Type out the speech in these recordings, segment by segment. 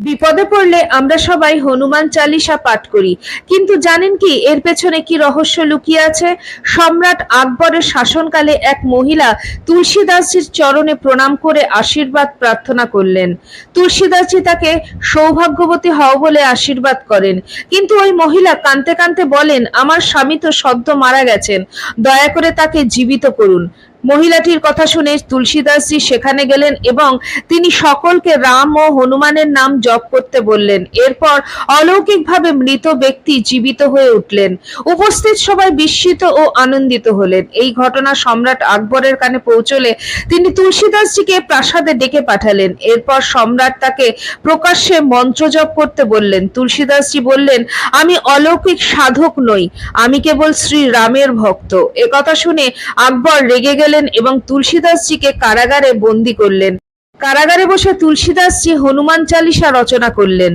বিপদে পড়লে আমরা সবাই হনুমান চালিসা পাঠ করি। কিন্তু জানেন কি, এর পেছনে কি রহস্য লুকিয়ে আছে? সম্রাট আকবরের শাসনকালে এক মহিলা তুলসীদাসজির চরণে প্রণাম করে আশীর্বাদ প্রার্থনা করলেন। তুলসীদাসজি তাকে সৌভাগ্যবতী হও বলে আশীর্বাদ করেন। কিন্তু ওই মহিলা কাঁদতে কাঁদতে বলেন, আমার স্বামী তো সদ্য মারা গেছেন, দয়া করে তাকে জীবিত করুন। মহিলাটির কথা শুনে তুলসীদাসজি সেখানে গেলেন এবং তিনি সকলকে রাম ও হনুমানের নাম জপ করতে বললেন। এরপর অলৌকিকভাবে মৃত ব্যক্তি জীবিত হয়ে উঠলেন। উপস্থিত সবাই বিস্মিত ও আনন্দিত হলেন। এই ঘটনা সম্রাট আকবরের কানে পৌঁছলে তিনি তুলসীদাসজিকে প্রাসাদে ডেকে পাঠালেন। এরপর সম্রাট তাকে প্রকাশ্যে মন্ত্র জপ করতে বললেন। তুলসীদাসজি বললেন, আমি অলৌকিক সাধক নই। আমি কেবল শ্রী রামের ভক্ত। একথা শুনে আকবর রেগে গেলেন এবং তুলসীদাসজিকে কারাগারে বন্দি করলেন। কারাগারে বসে তুলসীদাসজি হনুমান চালিসা রচনা করলেন।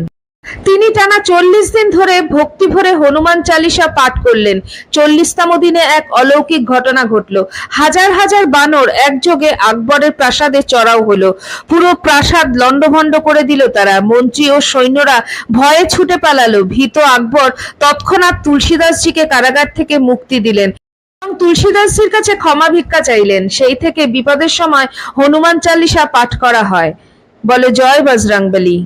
তিনি টানা চল্লিশ দিন ধরে ভক্তি ভরে হনুমান চালিসা পাঠ করলেন। চল্লিশতম দিনে এক অলৌকিক ঘটনা ঘটল। হাজার হাজার বানর একযোগে আকবরের প্রাসাদে চড়াও হলো। পুরো প্রাসাদ লণ্ডভণ্ড করে দিল তারা। মন্ত্রী ও সৈন্যরা ভয়ে ছুটে পালালো। ভীত আকবর তৎক্ষণাৎ তুলসীদাসজিকে কারাগার থেকে মুক্তি দিলেন। তুলসীদাসজির কাছে ক্ষমা ভিক্ষা চাইলেন। সেই থেকে বিপদের সময় হনুমান চালিসা পাঠ করা হয়। বলে জয় বজরংবলী।